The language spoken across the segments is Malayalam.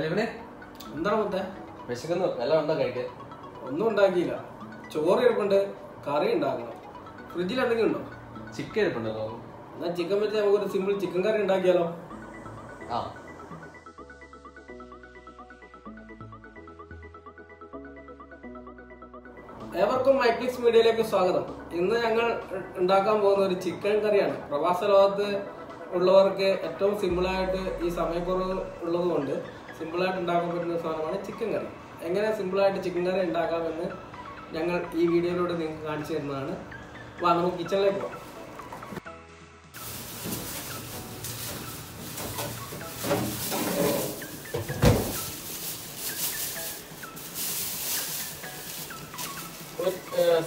ഇവിടെ എന്താണ് മുത്തേ? വിശക്കുന്നു. എല്ലാം ഉണ്ടോ കഴിക്കാൻ? ഒന്നും ഉണ്ടാക്കിയില്ല. ചോറ് ഇരിപ്പുണ്ട്. കറി ഉണ്ടാക്കണം. ഫ്രിഡ്ജിൽ എന്തെങ്കിലും ഉണ്ടോ? ചിക്കൻ ഇരിപ്പുണ്ടോ എന്നാ ചിക്കൻ വെച്ച് നമുക്കൊരു സിമ്പിൾ ചിക്കൻ കറി ഉണ്ടാക്കിയാലോ? ആ. ഏവർക്കും മൈക്ലിക്സ് മീഡിയയിലേക്ക് സ്വാഗതം. ഇന്ന് ഞങ്ങൾ ഉണ്ടാക്കാൻ പോകുന്ന ഒരു ചിക്കൻ കറിയാണ്. പ്രവാസ ലോകത്ത് ഉള്ളവർക്ക് ഏറ്റവും സിമ്പിളായിട്ട് ഈ സമയക്കുറവ് ഉള്ളത് കൊണ്ട് സിമ്പിളായിട്ട് ഉണ്ടാക്കാൻ പറ്റുന്ന സാധനമാണ് ചിക്കൻ കറി. എങ്ങനെ സിമ്പിളായിട്ട് ചിക്കൻ കറി ഉണ്ടാക്കാമെന്ന് ഞങ്ങൾ ഈ വീഡിയോയിലൂടെ നിങ്ങൾക്ക് കാണിച്ചു തരുന്നതാണ്. വാ നമുക്ക് കിച്ചണിലേക്ക് പോകാം.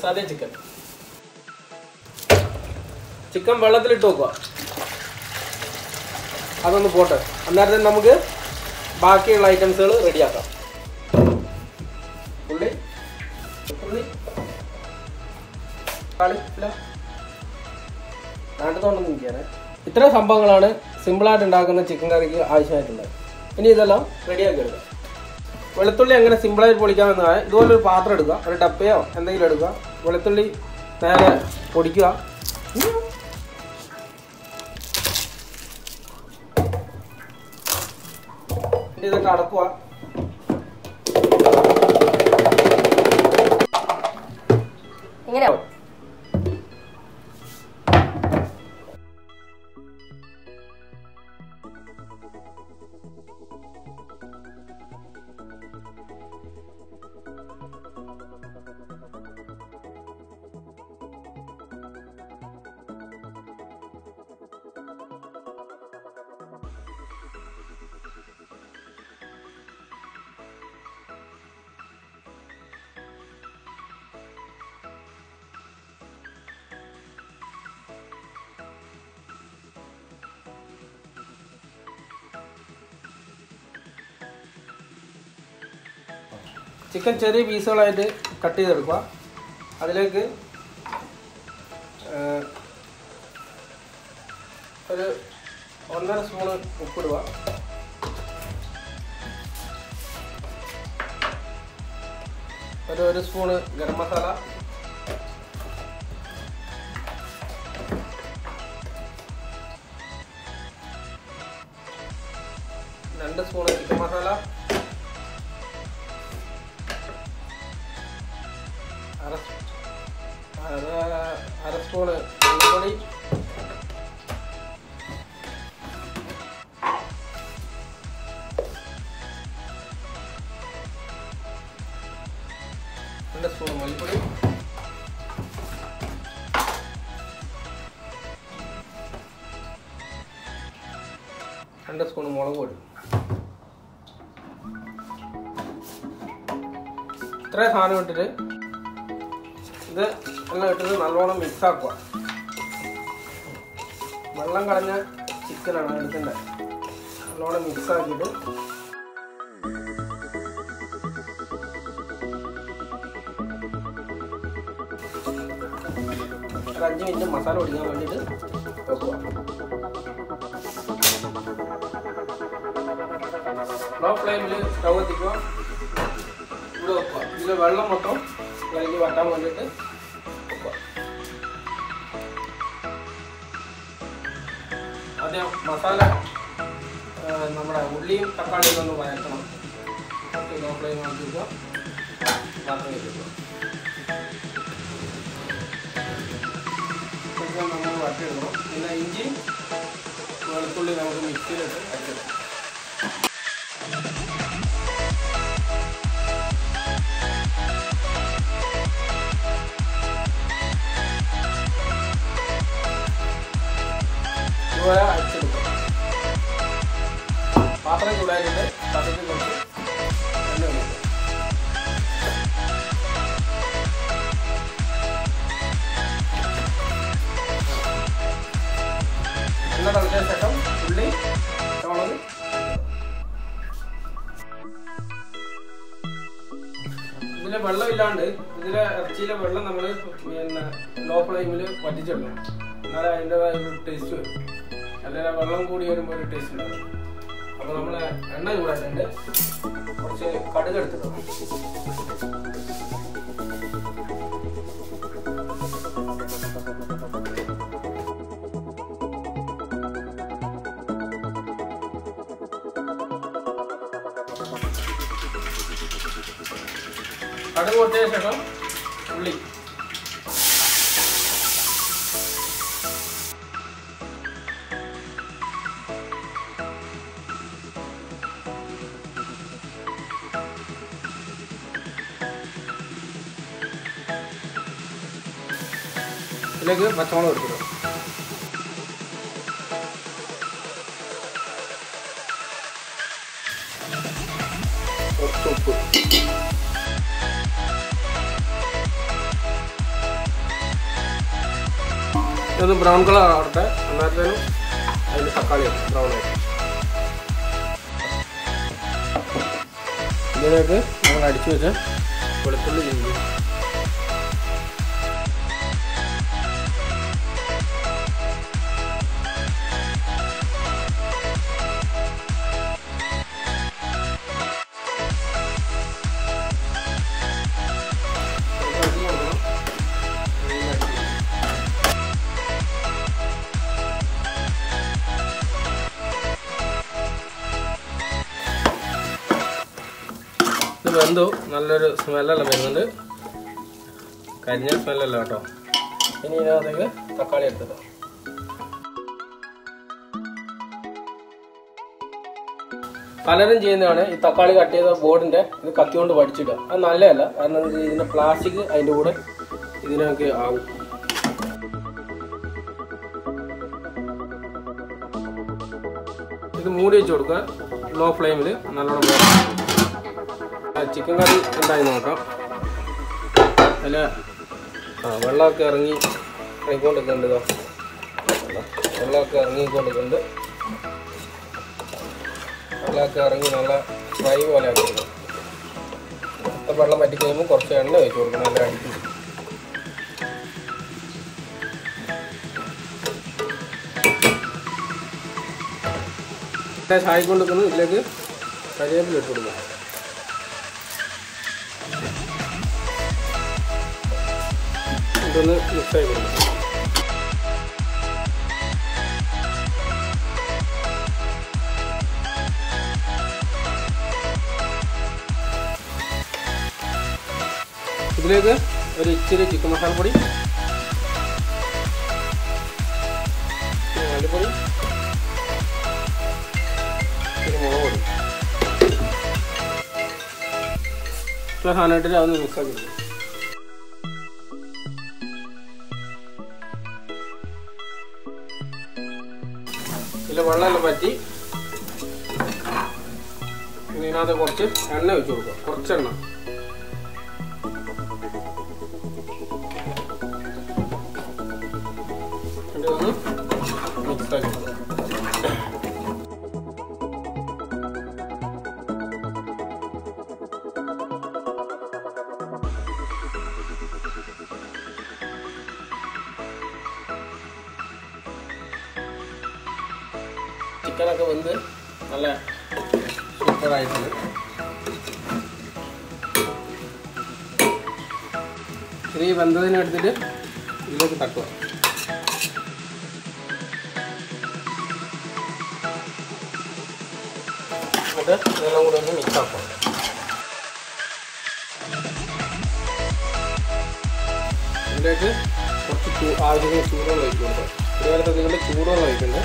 സാദേ ചിക്കൻ. ചിക്കൻ വെള്ളത്തിലിട്ട് വെക്കുക. അതൊന്ന് പോട്ടെ. അന്നേരത്തെ നമുക്ക് ബാക്കിയുള്ള ഐറ്റംസുകൾ റെഡിയാക്കാം. ഉള്ളി ഉള്ളി വേണ്ടതുകൊണ്ടൊന്നും നിൽക്കുകയാണ്. ഇത്രയും സംഭവങ്ങളാണ് സിമ്പിളായിട്ട് ഉണ്ടാക്കുന്ന ചിക്കൻ കറിക്ക് ആവശ്യമായിട്ടുള്ളത്. ഇനി ഇതെല്ലാം റെഡിയാക്കി എടുക്കാം വെളുത്തുള്ളി എങ്ങനെ സിമ്പിളായിട്ട് ഇതുപോലെ ഒരു പാത്രം എടുക്കുക. ഒരു ടപ്പയോ എന്തെങ്കിലും എടുക്കുക. വെളുത്തുള്ളി നേരെ പൊടിക്കുക. ഇതൊക്കെ അടക്കുക ഇങ്ങനെ. ചിക്കൻ ചെറിയ പീസുകളായിട്ട് കട്ട് ചെയ്തെടുക്കുക. അതിലേക്ക് ഒരു ഒന്നര സ്പൂണ് ഉപ്പിടുക. ഒരു ഒരു സ്പൂണ് ഗരം മസാല. രണ്ട് സ്പൂണ് ചിക്കൻ മസാല. സ്പൂണ് മഞ്ഞൾപ്പൊടി രണ്ട് സ്പൂൺ മല്ലിപ്പൊടി രണ്ട് സ്പൂൺ ഇത്രയും സാധനം ഇട്ടിട്ട് ഇത് എല്ലാം ഇട്ടിട്ട് നല്ലോണം മിക്സ് ആക്കുക. വെള്ളം കളഞ്ഞ ചിക്കനാണ് എടുക്കേണ്ടത് നല്ലോണം മിക്സ് ആക്കിയിട്ട് ഒരു അഞ്ച് മിനിറ്റ് മസാല പൊടിക്കാൻ വേണ്ടിയിട്ട് വെക്കുക. ലോ ഫ്ലെയിമിൽ സ്റ്റവ് എത്തിക്കുക. ഇവിടെ വെക്കുക. ഇതിൽ വെള്ളം മൊത്തം ഇതിലേക്ക് വറ്റാൻ വേണ്ടിയിട്ട് മസാല നമ്മുടെ ഉള്ളിയും തക്കാളിയും ഒന്ന് വഴറ്റണം. ലോ ഫ്ലെയിം പാത്രം വെക്കുക നമ്മൾ വട്ടിടണം പിന്നെ ഇഞ്ചി വെളുത്തുള്ളി നമുക്ക് മിക്സിയിലിട്ട് അടിച്ചിടാം ഇതുപോലെ പാത്രം ചൂടായിട്ട് കത്തിക്ക് കുറച്ച് ഉള്ളി മുളക് ഇതിലെ വെള്ളമില്ലാണ്ട് ഇതിലെ ഇറച്ചിയിലെ വെള്ളം നമ്മൾ പിന്നെ ലോ ഫ്ലെയിമിൽ പറ്റിച്ചിടണം എന്നാലേ അതിന്റെതായ ഒരു ടേസ്റ്റ് വരും. അല്ലെങ്കിൽ വെള്ളം കൂടി വരുമ്പോൾ ഒരു ടേസ്റ്റ് ഉണ്ടാവും. അപ്പൊ നമ്മൾ എണ്ണ ചൂടായിട്ടുണ്ട് കുറച്ച് കടുക് എടുത്തിട്ടോ കടുക് പൊട്ടിയ ശേഷം ഇതിലേക്ക് പച്ചമുളക് എടുത്തിടും കുറച്ച് ഉപ്പ് ഇതൊന്ന് ബ്രൗൺ കളർ ആവട്ടെ അന്നേരത്തേനും അതിന് തക്കാളി ബ്രൗൺ ആയിട്ട് ഇതിലേക്ക് നമ്മൾ അടിച്ചു വെച്ച വെളുത്തുള്ളി ഇഞ്ചി വെന്തു നല്ലൊരു സ്മെല്ലെല്ലാം വരുന്നുണ്ട്. കരിഞ്ഞ സ്മെല്ലല്ല കേട്ടോ. ഇനി ഇതിനകത്തേക്ക് തക്കാളി എടുത്തിട്ടോ പലരും ചെയ്യുന്നതാണ് ഈ തക്കാളി കട്ട് ചെയ്ത ബോർഡിന്റെ ഇത് കത്തിക്കൊണ്ട് കൊണ്ട് അത് നല്ലതല്ല. കാരണം ഇതിന്റെ പ്ലാസ്റ്റിക് അതിന്റെ കൂടെ ഇതിനൊക്കെ ആവും. ഇത് മൂടി വെച്ച് കൊടുക്കുക. ലോ ഫ്ലെയിമിൽ നല്ലോണം ചിക്കൻ കറി ഉണ്ടായി നോക്കാം. അതിൽ ആ വെള്ളമൊക്കെ ഇറങ്ങി ഇറങ്ങിക്കൊണ്ടിരിക്കുന്നുണ്ട് ഇതോ. വെള്ളമൊക്കെ ഇറങ്ങിക്കൊണ്ടിരിക്കുന്നുണ്ട്. വെള്ളമൊക്കെ ഇറങ്ങി നല്ല ഫ്രൈ പോലെ ആക്കിയിട്ടുണ്ട് വെള്ളം പറ്റി കഴിയുമ്പോൾ കുറച്ച് എണ്ണ വെച്ച് കൊടുക്കണം നല്ല അടിക്കും. ചായക്കൊണ്ടിരിക്കുന്നത് ഇതിലേക്ക് കരിവേപ്പില ഇട്ട് കൊടുക്കുക ഇതൊന്ന് മിക്സ് ആയി കൊടുക്കും. ഇതിലേക്ക് ഒരു ഇച്ചിരി ചിക്കൻ മസാലപ്പൊടി മല്ലിപ്പൊടി ഇച്ചിരി മുളക് പൊടി. ഇത്ര സാധനമായിട്ട് അതൊന്ന് മിക്സ് ആക്കി ഇതിൽ വെള്ളമെല്ലാം പറ്റി. ഇതിനകത്ത് കുറച്ച് എണ്ണ വെച്ച് കൊടുക്കുക കുറച്ച് എണ്ണ. എന്നിട്ട് ഇതൊന്ന് മിക്സ് ആക്കി ചിക്കനൊക്കെ വെന്ത് നല്ല സൂപ്പറായിട്ടുണ്ട്. ഈ വെന്തതിനെ എടുത്തിട്ട് ഇതിലേക്ക് തട്ടുക. എന്നിട്ട് ഇതെല്ലാം കൂടെ ഒന്ന് മിക്സ് ആക്കുക. ഇതിലേക്ക് കുറച്ച് ആവശ്യത്തിന് ചൂടുവെള്ളം ഒഴിച്ചു ഇതുപോലത്തെ നിങ്ങളുടെ ചൂടുവെള്ളം ഒഴിക്കുന്നത്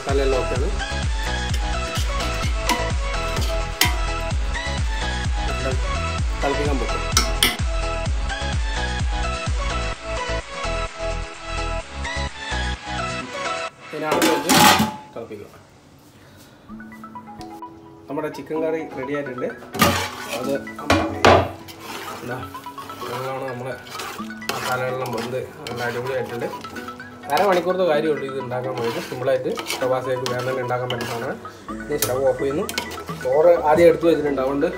മസാല എല്ലാം ഓക്കെയാണ് തിളപ്പിക്കാൻ പറ്റും പിന്നെ വെച്ച് തിളപ്പിക്കുക നമ്മുടെ ചിക്കൻ കറി റെഡി ആയിട്ടുണ്ട്. അത് എന്താ നമ്മളെ മസാലകളെല്ലാം വന്ന് നല്ല അടിപൊളിയായിട്ടുണ്ട്. അരമണിക്കൂറത്തെ കാര്യമുള്ളൂ ഇത് ഉണ്ടാക്കാൻ വേണ്ടി സിമ്പിളായിട്ട് വേറെ തന്നെ ഉണ്ടാക്കാൻ പറ്റുന്നതാണ് ഇനി സ്റ്റവ് ഓഫ് ചെയ്യുന്നു. ചോറ് ആദ്യം എടുത്തു വെച്ചിട്ടുണ്ട് അതുകൊണ്ട്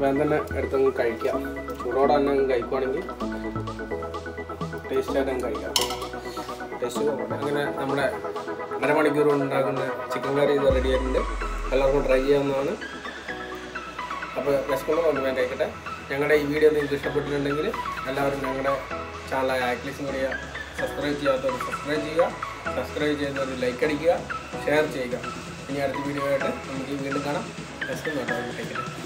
വേഗം തന്നെ എടുത്തങ്ങ് കഴിക്കാം. ചൂടോടെ തന്നെ അങ്ങ് കഴിക്കുവാണെങ്കിൽ ടേസ്റ്റായിട്ട് അങ്ങ് കഴിക്കാം. ടേസ്റ്റ് അങ്ങനെ നമ്മുടെ അരമണിക്കൂർ കൊണ്ട് ഉണ്ടാക്കുന്ന ചിക്കൻ കറി ഇത് റെഡി ആയിട്ടുണ്ട്. എല്ലാവർക്കും ട്രൈ ചെയ്യാവുന്നതാണ്. അപ്പോൾ വിശക്കുമ്പോൾ കൊണ്ട് ഞാൻ കഴിക്കട്ടെ. ഞങ്ങളുടെ ഈ വീഡിയോ നിങ്ങൾക്ക് ഇഷ്ടപ്പെട്ടിട്ടുണ്ടെങ്കിൽ എല്ലാവരും ഞങ്ങളുടെ ചാനലായ ആക്ലിസ് മീഡിയ സബ്സ്ക്രൈബ് ചെയ്യാത്തവർ സബ്സ്ക്രൈബ് ചെയ്യുക. സബ്സ്ക്രൈബ് ചെയ്യുന്നവർ ലൈക്ക് അടിക്കുക. ഷെയർ ചെയ്യുക. ഇനി അടുത്ത വീഡിയോ ആയിട്ട് നമുക്ക് വീണ്ടും കാണാം. നെക്സ്റ്റ് കഴിക്കട്ടെ